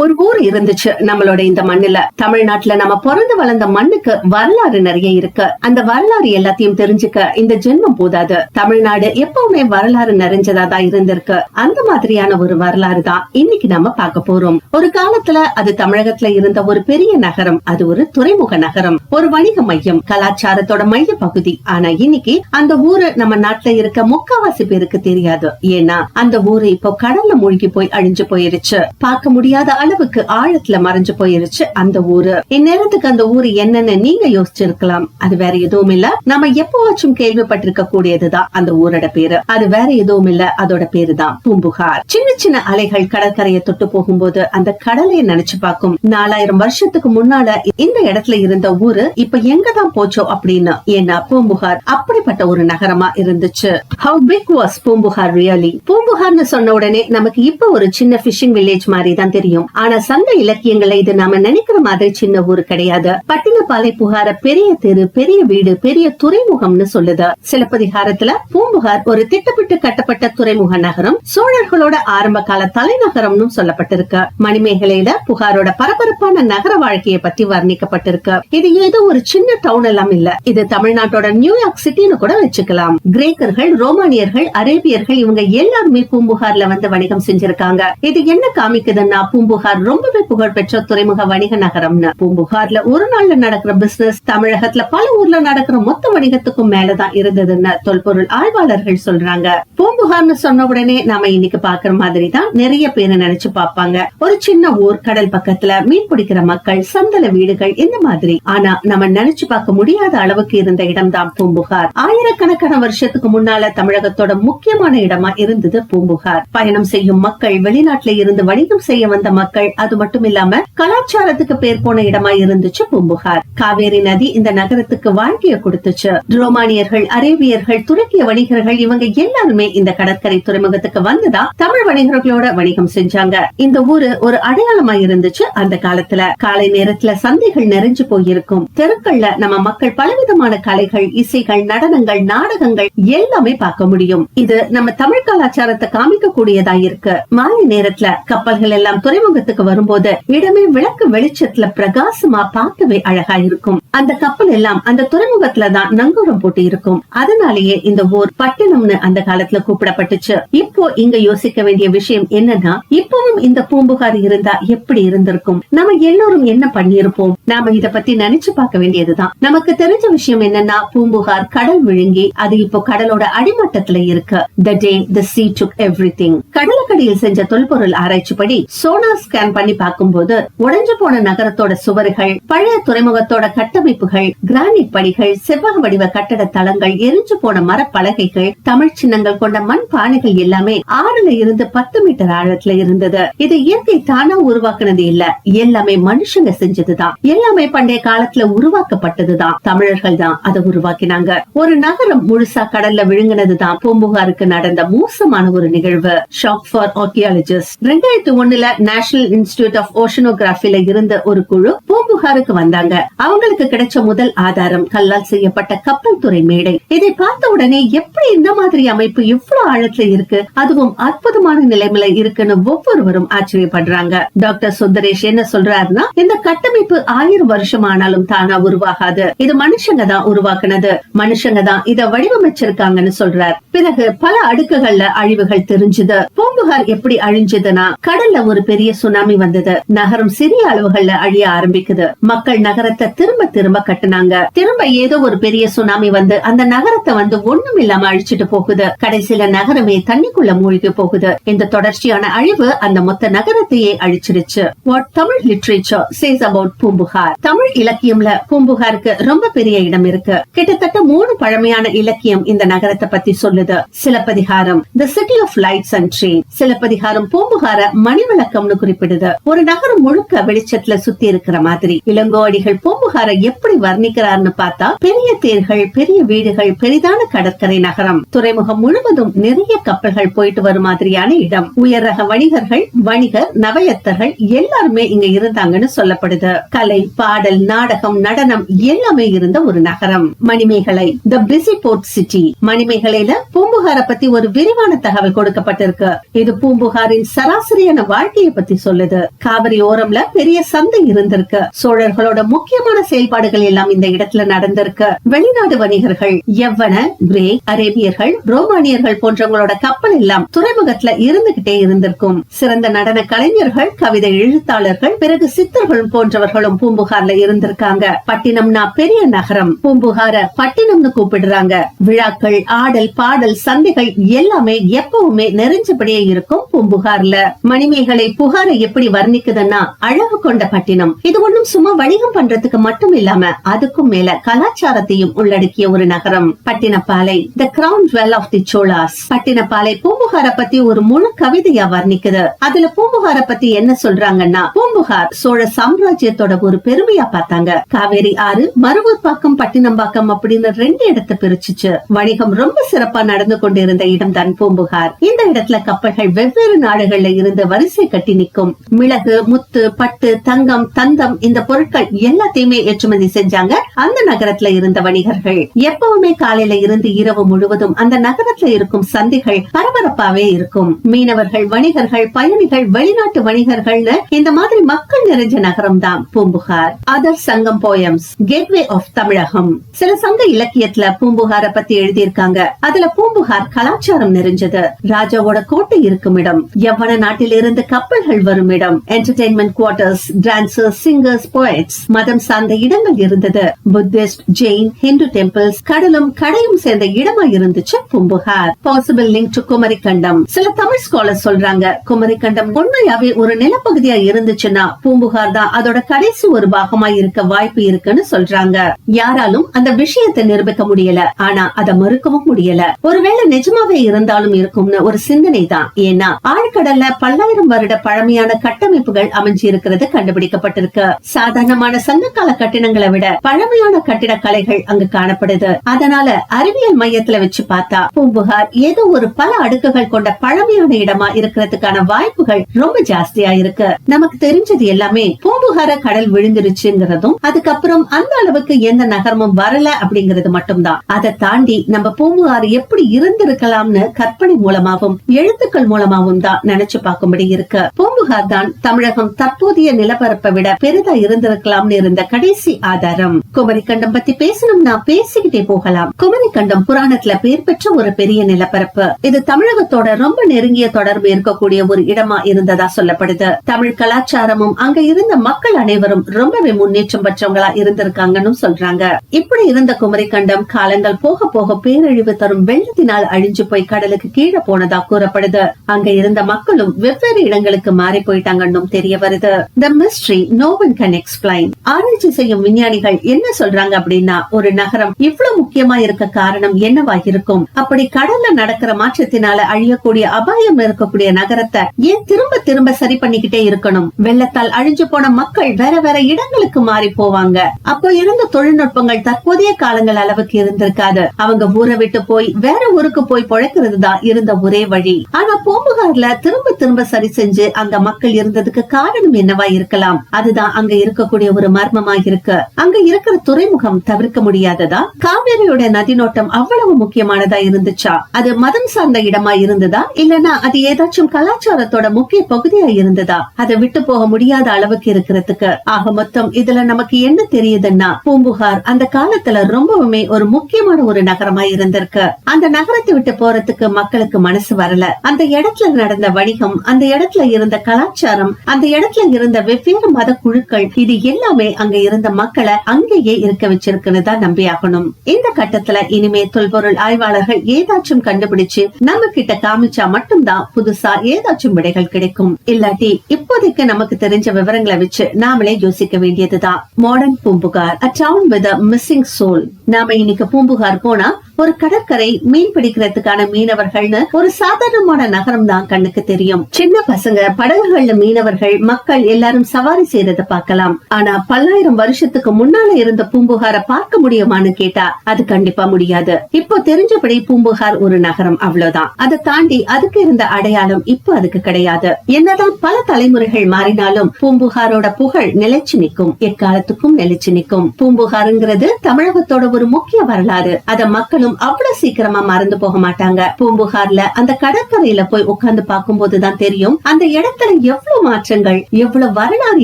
ஒரு ஊர் இருந்துச்சு நம்மளோட இந்த மண்ணுல. தமிழ்நாட்டுல நம்ம பிறந்து வளர்ந்த மண்ணுக்கு வரலாறு நிறைய இருக்கு. அந்த வரலாறு எல்லாத்தையும் தெரிஞ்சுக்க இந்த ஜென்மம் போதாது. தமிழ்நாடு எப்பவுமே வரலாறு நிறைஞ்சதா தான் இருந்திருக்கு. அந்த மாதிரியான ஒரு வரலாறு தான் இன்னைக்கு நம்ம பார்க்க போறோம். ஒரு காலத்துல அது தமிழகத்துல இருந்த ஒரு பெரிய நகரம் அது ஒரு துறைமுக நகரம். ஒரு வணிக மையம் கலாச்சாரத்தோட மைய பகுதி ஆனா இன்னைக்கு அந்த ஊரு நம்ம நாட்டுல இருக்க முக்காவாசி பேருக்கு தெரியாது. ஏன்னா அந்த ஊரு இப்போ கடல்ல மூழ்கி போய் அழிஞ்சு போயிருச்சு. பார்க்க முடியாத அளவுக்கு ஆழத்துல மறைஞ்சு போயிருச்சு அந்த ஊரு. இந்நேரத்துக்கு அந்த ஊரு என்னன்னு நீங்க யோசிச்சிருக்கலாம். அது வேற எதுவும் இல்ல. நம்ம எப்பவாச்சும் கேள்விப்பட்டிருக்க கூடியதுதான் அந்த ஊரோட பேரு. அது வேற எதுவும் இல்ல. அதோட பேரு தான் பூம்புகார். சின்ன சின்ன அலைகள் கடற்கரையை தொட்டு போகும்போது அந்த கடலையை நினைச்சு பார்க்கும். நாலாயிரம் வருஷத்துக்கு முன்னால இந்த இடத்துல இருந்த ஊரு இப்ப எங்கதான் போச்சோ அப்படின்னு. ஏன்னா பூம்புகார் அப்படிப்பட்ட ஒரு நகரமா இருந்துச்சு. How big was Poompuhar really பூம்புகார்னு சொன்ன உடனே நமக்கு இப்ப ஒரு சின்ன பிஷிங் வில்லேஜ் மாதிரி தான் தெரியும். ஆனா சங்க இலக்கியங்கள்ல இது நாம நினைக்கிற மாதிரி சின்ன ஊர் கிடையாது. பட்டி புகார பெரிய தெரு பெரிய வீடு பெரிய துறைமுகம்னு சொல்லுது. சிலப்பதிகாரத்துல பூம்புகார் ஒரு திட்டமிட்டு கட்டப்பட்ட துறைமுக நகரம் சோழர்களோட ஆரம்ப கால தலைநகரம்னு சொல்லப்பட்டிருக்கு. மணிமேகலையில புகாரோட பரபரப்பான நகர வாழ்க்கையை பத்தி வர்ணிக்கப்பட்டிருக்கு. இது ஏதோ ஒரு சின்ன டவுன் எல்லாம் இல்ல. இது தமிழ்நாட்டோட நியூயார்க் சிட்டின்னு கூட வச்சுக்கலாம். கிரேக்கர்கள் ரோமானியர்கள் அரேபியர்கள் இவங்க எல்லாருமே பூம்புகார்ல வந்து வணிகம் செஞ்சிருக்காங்க. இது என்ன காமிக்குதுன்னா பூம்புகார் ரொம்பவே புகழ்பெற்ற துறைமுக வணிக நகரம்னு. பூம்புகார்ல ஒரு நாள்ல நடக்கிற பிசினஸ் தமிழகத்துல பல ஊர்ல நடக்கிற மொத்த வணிகத்துக்கும் மேலதான் இருந்ததுன்னு தொல்பொருள் ஆய்வாளர்கள் சொல்றாங்க. பூம்புகார்னு சொன்ன உடனே நாம இன்னைக்கு பாக்குற மாதிரி தான் நிறைய பேர் நினைச்சு பார்ப்பாங்க. ஒரு சின்ன ஊர் கடல் பக்கத்துல மீன் பிடிக்கிற மக்கள் சந்தல வீடுகள் இந்த மாதிரி. ஆனா நம்ம நினைச்சு பார்க்க முடியாத அளவுக்கு இருந்த இடம் தான் பூம்புகார். ஆயிரக்கணக்கான வருஷத்துக்கு முன்னால தமிழகத்தோட முக்கியமான இடமா இருந்தது பூம்புகார். பயணம் செய்யும் மக்கள் வெளிநாட்டுல இருந்து வணிகம் செய்ய வந்த மக்கள் அது மட்டும் இல்லாம கலாச்சாரத்துக்கு பேர் போன இடமா இருந்துச்சு பூம்புகார். காவேரி நதி இந்த நகரத்துக்கு வாழ்க்கைய கொடுத்துச்சு. ரோமானியர்கள் அரேபியர்கள் துருக்கிய வணிகர்கள் இவங்க எல்லாருமே இந்த கடற்கரை துறைமுகத்துக்கு வந்ததா தமிழ் வணிகர்களோட வணிகம் செஞ்சாங்க. இந்த ஊரு ஒரு அடையாளமா இருந்துச்சு அந்த காலத்துல. காலை நேரத்துல சந்தைகள் நிறைஞ்சு போயிருக்கும். தெருக்கள்ல நம்ம மக்கள் பலவிதமான கலைகள் இசைகள் நடனங்கள் நாடகங்கள் எல்லாமே பார்க்க முடியும். இது நம்ம தமிழ் கலாச்சாரத்தை காமிக்க கூடியதா இருக்கு. மாலை நேரத்துல கப்பல்கள் எல்லாம் துறைமுகத்துக்கு வரும்போது இடமே விளக்கு வெளிச்சத்துல பிரகாசமா பார்க்கவே அழகா அழகா இருக்கும். அந்த கப்பல் எல்லாம் அந்த துறைமுகத்துல தான் நங்கூரம் போட்டு இருக்கும். அதனாலேயே இந்த ஊர் பட்டணம்னு அந்த காலத்துல கூப்பிடப்பட்டுச்சு. இப்போ இங்க யோசிக்க வேண்டிய விஷயம் என்னன்னா இப்பவும் இந்த பூம்புகார் இருந்தா எப்படி இருந்திருக்கும்? நம்ம எல்லோரும் என்ன பண்ணிருப்போம் நாம இத பத்தி நினைச்சு பார்க்க வேண்டியதுதான். நமக்கு தெரிஞ்ச விஷயம் என்னன்னா பூம்புகார் கடல் விழுங்கி அது இப்போ கடலோட அடிமட்டத்துல இருக்கு. The day the sea took everything கடலக்கடியில் செஞ்ச தொல்பொருள் ஆராய்ச்சி படி சோனார் ஸ்கேன் பண்ணி பார்க்கும்போது உடஞ்சு போன நகரத்தோட சுவர்கள் பழைய துறைமுக துறைமுகத்தோட கட்டமைப்புகள் கிரானைட் படிகள் செவ்வக வடிவ கட்டட தளங்கள் எரிஞ்சு போன மரப்பலகைகள் தமிழ் சின்னங்கள் கொண்ட மண் பானைகள் எல்லாமே ஆறுல இருந்து பத்து மீட்டர் ஆழத்துல இருந்தது. இது இயற்கை தானா உருவாக்குனது இல்ல. எல்லாமே மனுஷங்க செஞ்சதுதான். எல்லாமே பண்டைய காலத்துல உருவாக்கப்பட்டதுதான். தமிழர்கள் தான் அதை உருவாக்கினாங்க. ஒரு நகரம் முழுசா கடல்ல விழுங்கினதுதான். பூம்புகாருக்கு நடந்த மோசமான ஒரு நிகழ்வு. ஷாக் ஃபார் ஆர்கியாலஜிஸ்ட் ரெண்டாயிரத்தி ஒண்ணுல நேஷனல் இன்ஸ்டிடியூட் ஆஃப் ஓஷனோகிராபில இருந்த ஒரு குழு பூம்பு பூம்புகாருக்கு வந்தாங்க. அவங்களுக்கு கிடைச்ச முதல் ஆதாரம் கல்லால் செய்யப்பட்ட கப்பல் துறை மேடை. இதை பார்த்த உடனே எப்படி இந்த மாதிரி அமைப்பு இவ்வளவு ஆழத்துல இருக்கு? அதுவும் அற்புதமான நிலைமையில இருக்குன்னு ஒவ்வொருவரும் ஆச்சரியப்படுறாங்க. டாக்டர் சுந்தரேஷ் என்ன சொல்றாருன்னா இந்த கட்டமைப்பு ஆயிரம் வருஷம் ஆனாலும் தானா உருவாகாது. இது மனுஷங்க தான் உருவாக்குனது. மனுஷங்க தான் இத வடிவமைச்சிருக்காங்கன்னு சொல்றார். பிறகு பல அடுக்குகள்ல அழிவுகள் தெரிஞ்சது. பூம்புகார் எப்படி அழிஞ்சதுன்னா கடல்ல ஒரு பெரிய சுனாமி வந்தது. நகரம் சிறிய அளவுகள்ல அழிய ஆரம்பிக்குது. மக்கள் நகரத்தை திரும்ப திரும்ப கட்டுனாங்க. திரும்ப ஏதோ ஒரு பெரிய சுனாமி வந்து அந்த நகரத்தை வந்து ஒண்ணும் இல்லாம அழிச்சிட்டு போகுது. கடைசியில நகரமே தண்ணிக்குள்ள மூழ்கி போகுது. இந்த தொடர்ச்சியான அழிவு அந்த மொத்த நகரத்தையே அழிச்சிருச்சு. What Tamil literature says about Poompuhar. Tamil இலக்கியம்ல பூம்புகாருக்கு ரொம்ப பெரிய இடம் இருக்கு. கிட்டத்தட்ட மூணு பழமையான இலக்கியம் இந்த நகரத்தை பத்தி சொல்லுது. Silappathikaram the city of lights and train Silappathikaram பூம்புகார மணிவிளக்கம்னு குறிப்பிடுது. ஒரு நகரம் முழுக்க வெளிச்சத்துல சுத்தி இருக்கிற மாதிரி. இளங்கோவடிகள் பூம்புகாரை எப்படி வர்ணிக்கிறார்னு பார்த்தா பெரிய தேர்கள் பெரிய வீடுகள் பெரிதான கடற்கரை நகரம். துறைமுகம் முழுவதும் நிறைய கப்பல்கள் போயிட்டு வரும் மாதிரியான இடம். உயர் ரக வணிகர்கள் வணிகர் நவயத்தர்கள் எல்லாருமே இங்க இருந்தாங்கன்னு சொல்லப்படுது. கலை பாடல் நாடகம் நடனம் எல்லாமே இருந்த ஒரு நகரம். Manimekalai the busy port city மணிமேகலையில பூம்புகார பத்தி ஒரு விரிவான தகவல் கொடுக்கப்பட்டிருக்கு. இது பூம்புகாரின் சராசரியான வாழ்க்கையை பத்தி சொல்லுது. காவிரி ஓரம்ல பெரிய சந்தை இருந்திருக்கு. சோழர்களோட முக்கியமான செயல்பாடுகள் எல்லாம் இந்த இடத்துல நடந்திருக்கு. வெளிநாடு வணிகர்கள் எவ்வன கிரேக் அரேபியர்கள் ரோமானியர்கள் போன்றவங்களோட கப்பல் எல்லாம் துறைமுகத்துல இருந்துகிட்டே இருந்திருக்கும். சிறந்த நடன கலைஞர்கள் கவிதை எழுத்தாளர்கள் பிறகு சித்தர்கள் போன்றவர்களும் பூம்புகார்ல இருந்திருக்காங்க. பட்டினம்னா பெரிய நகரம் பூம்புகார பட்டினம்னு கூப்பிடுறாங்க. விழாக்கள் ஆடல் பாடல் சந்தைகள் எல்லாமே எப்பவுமே நெறிஞ்சபடியே இருக்கும் பூம்புகார்ல. மணிமேகலை புகாரை எப்படி வர்ணிக்குதுன்னா அழகு கொண்ட பட்டினம். இது ஒண்ணும் சும்மா வணிகம் பண்றதுக்கு மட்டும் இல்லாம அதுக்கும் மேல கலாச்சாரத்தையும் உள்ளடக்கிய ஒரு நகரம் Pattinappalai. The crown jewel of the Cholas Pattinappalai பூம்புகார பத்தி ஒரு முழு கவிதையா வர்ணிக்குது. அதுல பூம்புகார பத்தி என்ன சொல்றாங்கன்னா பூம்புகார் சோழ சாம்ராஜ்யத்தோட ஒரு பெருமையா பார்த்தாங்க. காவேரி ஆறு மருவூர் பாக்கம் பட்டினம்பாக்கம் அப்படின்னு ரெண்டு இடத்தை பிரிச்சுச்சு. வணிகம் ரொம்ப சிறப்பா நடந்து கொண்டிருந்த இடம் தான் பூம்புகார். இந்த இடத்துல கப்பல்கள் வெவ்வேறு நாடுகள்ல இருந்து வரிசை கட்டி நிற்கும். மிளகு முத்து பட்டு தங்கம் தந்தம் இந்த பொருட்கள் எல்லாத்தையுமே ஏற்றுமதி செஞ்சாங்க. அந்த நகரத்துல இருந்த வணிகர்கள் எப்பவுமே காலையில இருந்து இரவு முழுவதும் அந்த நகரத்துல இருக்கும் சந்தைகள் பரபரப்பாவே இருக்கும். மீனவர்கள் வணிகர்கள் பயணிகள் வெளிநாட்டு வணிகர்கள்னு இந்த மாதிரி மக்கள் நிறைஞ்ச நகரம் தான் Poompuhar. Other Sangam poems gateway of Tamilagam. சில சங்க இலக்கியத்துல பூம்புகார பத்தி எழுதியிருக்காங்க. அதுல பூம்புகார் கலாச்சாரம் நிறைஞ்சது. ராஜாவோட கோட்டை இருக்கும் இடம். எவ்வளவு நாட்டிலிருந்து கப்பல்கள் வரும் இடம். Entertainment quarters dancers singers poets மதம் சார்ந்த இடங்கள் இருந்தது. புத்திஸ்ட் ஜெயின் ஹிந்து டெம்பிள்ஸ் கடலும் கடையும் சேர்ந்த இடமா இருந்துச்சு Poompuhar possible link to Kumarikandam சில தமிழ் ஸ்காலர் சொல்றாங்க குமரிக்கண்டம் உண்மையாவே ஒரு நிலப்பகுதியா இருந்துச்சுன்னா பூம்புகார் தான் அதோட கடைசி ஒரு பாகமா இருக்க வாய்ப்பு இருக்குன்னு சொல்றாங்க. யாராலும் அந்த விஷயத்தை நிரூபிக்க முடியல. ஆனா அதை மறுக்கவும் முடியல. ஒருவேளை நிஜமாவே இருந்தாலும் இருக்கும்னு ஒரு சிந்தனை தான். ஏன்னா ஆழ்கடல்ல பல்லாயிரம் வருட பழமையான கட்டமைப்புகள் அமைஞ்சு இருக்கிறது கண்டுபிடிக்கப்பட்டிருக்கு. சாதாரணமான சங்ககால கட்டிடங்களை விட பழமையான கட்டிடக்கலைகள் அங்கு காணப்படுது. அதனால அறிவியல் மையத்துல வச்சு பார்த்தா பூம்புகார் ஏதோ ஒரு பல அடுக்குகள் கொண்ட பழமையான இடமா இருக்கிறதுக்கான வாய்ப்புகள் ரொம்ப ஜாஸ்தியா இருக்கு. நமக்கு தெரிஞ்சது எல்லாமே பூம்புகார கடல் விழுந்துருச்சுங்கிறதும் அதுக்கப்புறம் அந்த அளவுக்கு எந்த நகரமும் வரல அப்படிங்கறது மட்டும்தான். அதை தாண்டி நம்ம பூம்புகார் எப்படி இருந்திருக்கலாம்னு கற்பனை மூலமாகவும் எழுத்துக்கள் மூலமாவும் தான் நினைச்சு பார்க்கும்படி இருக்கு. பூம்புகார் தான் தமிழகம் தற்போதைய நிலப்பரப்பை விட பெரிதா இருந்திருக்கலாம்னு இருந்த கடைசி ஆதாரம். குமரிக்கண்டம் பத்தி பேசணும்னா பேசிக்கிட்டே போகலாம். குமரிக்கண்டம் புராணத்துல பேர் பெற்ற ஒரு பெரிய நிலப்பரப்பு. இது தமிழகத்தோட ரொம்ப நெருங்கிய தொடர்பு இருக்கக்கூடிய ஒரு இடமா இருந்ததா சொல்லப்படுது. தமிழ் கலாச்சாரமும் அங்க இருந்த மக்கள் அனைவரும் ரொம்பவே முன்னேற்றம் பெற்றவங்களா இருந்திருக்காங்கன்னு சொல்றாங்க. இப்படி இருந்த குமரி கண்டம் காலங்கள் போக போக பேரழிவு தரும் வெள்ளத்தினால் அழிஞ்சு போய் கடலுக்கு கீழே போனதா கூறப்படுது. அங்க இருந்த மக்களும் வெவ்வேறு இடங்களுக்கு மாறி போயிட்டாங்கன்னு தெரிய வருது. The mystery no one connect explain ஆராய்ச்சி செய்யும் விஞ்ஞானிகள் என்ன சொல்றாங்க அப்படின்னா ஒரு நகரம் இவ்வளவு முக்கியமா இருக்க காரணம் என்னவா இருக்கும்? அப்படி கடல்ல நடக்கிற மாற்றத்தினால அழியக்கூடிய அபாயம் இருக்கக்கூடிய நகரத்தை ஏன் திரும்ப திரும்ப சரி பண்ணிக்கிட்டே இருக்கணும்? வெள்ளத்தால் அழிஞ்சு போன மக்கள் வேற வேற இடங்களுக்கு மாறி போவாங்க. அப்போ இருந்த தொழில்நுட்பங்கள் தற்போதைய காலங்கள் அளவுக்கு இருந்திருக்காது. அவங்க ஊரை விட்டு போய் வேற ஊருக்கு போய் பொழைக்கிறது தான் இருந்த ஒரே வழி. ஆனா பூம்புகார்ல திரும்ப திரும்ப சரி செஞ்சு அங்க மக்கள் இருந்ததுக்கு காரணம் என்னவா இருக்கலாம்? அதுதான் அங்க இருக்கக்கூடிய ஒரு மர்மமாக இருக்கு அங்க இருக்கிற துறைமுகம் தவிர்க்க முடியாததா? காவேரியோட நதிநோட்டம் அவ்வளவு முக்கியமானதா இருந்துச்சா? அது மதம் சார்ந்த இடமா இருந்ததா? இல்லனா அது ஏதாச்சும் கலாச்சாரத்தோட முக்கிய பகுதியா இருந்ததா? அதை விட்டு போக முடியாத அளவுக்கு இருக்கிறதுக்கு ஆக மொத்தம் இதுல நமக்கு என்ன தெரியுதுன்னா பூம்புகார் அந்த காலத்துல ரொம்பவுமே ஒரு முக்கியமான ஒரு நகரமா இருந்திருக்கு. அந்த நகரத்தை விட்டு போறதுக்கு மக்களுக்கு மனசு வரல. அந்த இடத்துல நடந்த வணிகம் அந்த இடத்துல இருந்த கலாச்சாரம் அந்த இடத்துல இருந்த வெவ்வேறு மத குழுக்கள் இது எல்லாமே அங்க இருந்த மக்களை அங்கேயே இருக்க வச்சிருக்கிறதா நம்பியாகணும் இந்த கட்டத்துல இனிமே தொல்பொருள் ஆய்வாளர்கள் ஏதாச்சும் கண்டுபிடிச்சு நம்ம கிட்ட காமிச்சா மட்டும்தான் புதுசா ஏதாச்சும் விடைகள் கிடைக்கும். இல்லாட்டி இப்போதைக்கு நமக்கு தெரிஞ்ச விவரங்களை வச்சு நாமளே யோசிக்க வேண்டியதுதான். Modern Poompuhar a town with missing soul நாம இன்னைக்கு பூம்புகார் போனா ஒரு கடற்கரை மீன் பிடிக்கிறதுக்கான மீனவர்கள்னு ஒரு சாதாரணமான நகரம் தான் கண்ணுக்கு தெரியும். சின்ன பசங்க படகுகள்ல மீனவர்கள் மக்கள் எல்லாரும் சவாரி செய்யறத பார்க்கலாம். ஆனா பல்லாயிரம் வருஷத்துக்கு முன்னால இருந்த பூம்புகார பார்க்க முடியுமான்னு கேட்டா அது கண்டிப்பா முடியாது. இப்போ தெரிஞ்சபடி பூம்புகார் ஒரு நகரம் அவ்வளவுதான். அதை தாண்டி அதுக்கு இருந்த அடையாளம் இப்போ அதுக்கு கிடையாது. என்னதான் பல தலைமுறைகள் மாறினாலும் பூம்புகாரோட புகழ் நிலைச்சு நிற்கும். எக்காலத்துக்கும் நிலைச்சு நிற்கும். பூம்புகாருங்கிறது தமிழகத்தோட ஒரு முக்கிய வரலாறு. அத மக்களும் அவ்வளவு சீக்கிரமா மறந்து போக மாட்டாங்க. பூம்புகார்ல அந்த கடற்கரையில போய் உட்கார்ந்து பார்க்கும் போதுதான் தெரியும் அந்த இடத்துல எவ்வளவு மாற்றங்கள் எவ்வளவு வரலாறு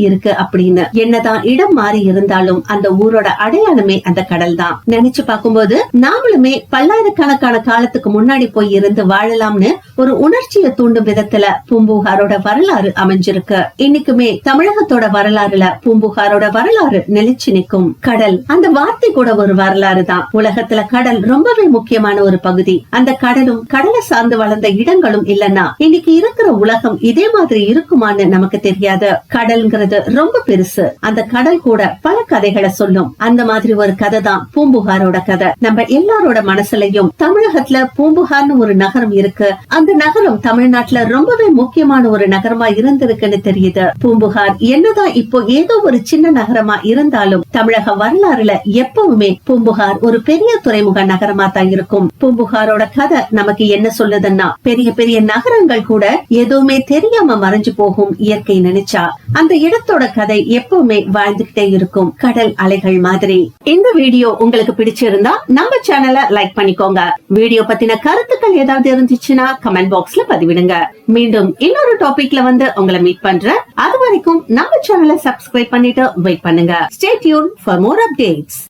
இருக்கு அப்படின்னு. என்னதான் இடம் மாறி இருந்தாலும் அந்த ஊரோட அடையாளமே அந்த கடல் தான் நினைச்சு பார்க்கும்போது நாமளுமே பல்லாயிரக்கணக்கான காலத்துக்கு முன்னாடி போய் இருந்து வாழலாம்னு ஒரு உணர்ச்சியை தூண்டும் விதத்துல பூம்புகாரோட வரலாறு அமைஞ்சிருக்கு. இன்னைக்குமே தமிழகத்தோட வரலாறுல பூம்புகாரோட வரலாறு நிலைச்சு நிற்கும். கடல் அந்த வார்த்தை கூட ஒரு வரலாறு தான் உலகத்துல கடல் ரொம்ப ரொம்பவே முக்கியமான ஒரு பகுதி. அந்த கடலும் கடலை சார்ந்து வளர்ந்த இடங்களும் இல்லன்னா இன்னைக்கு இருக்கிற உலகம் இதே மாதிரி இருக்குமான்னு நமக்கு தெரியாது. கடல்ங்கிறது ரொம்ப பெருசு. அந்த கடல் கூட பல கதைகளை சொல்லும். அந்த மாதிரி ஒரு கதை தான் பூம்புகாரோட கதை. நம்ம எல்லாரோட மனசுலயும் தமிழகத்துல பூம்புகார்னு ஒரு நகரம் இருக்கு. அந்த நகரம் தமிழ்நாட்டுல ரொம்பவே முக்கியமான ஒரு நகரமா இருந்திருக்குன்னு தெரியுது. பூம்புகார் என்னதான் இப்போ ஏதோ ஒரு சின்ன நகரமா இருந்தாலும் தமிழக வரலாறுல எப்பவுமே பூம்புகார் ஒரு பெரிய துறைமுக நகரம் தான் இருக்கும். பூம்புகாரோட கதை நமக்கு என்ன சொல்லுதுன்னா பெரிய பெரிய நகரங்கள் கூட எதுவுமே தெரியாம மறைஞ்சு போகும் இயற்கை நினைச்சா. அந்த இடத்தோட கதை எப்பவுமே வாழ்ந்துகிட்டே இருக்கும். கடல் அலைகள் மாதிரி. இந்த வீடியோ உங்களுக்கு பிடிச்சிருந்தா நம்ம சேனலை லைக் பண்ணிக்கோங்க. வீடியோ பத்தின கருத்துக்கள் ஏதாவது இருந்துச்சுன்னா கமெண்ட் பாக்ஸ்ல பதிவிடுங்க. மீண்டும் இன்னொரு டாபிக்ல வந்து உங்களை மீட் பண்றேன். அது வரைக்கும் நம்ம சேனலை சப்ஸ்கிரைப் பண்ணிட்டு வெயிட் பண்ணுங்க. Stay tuned for more updates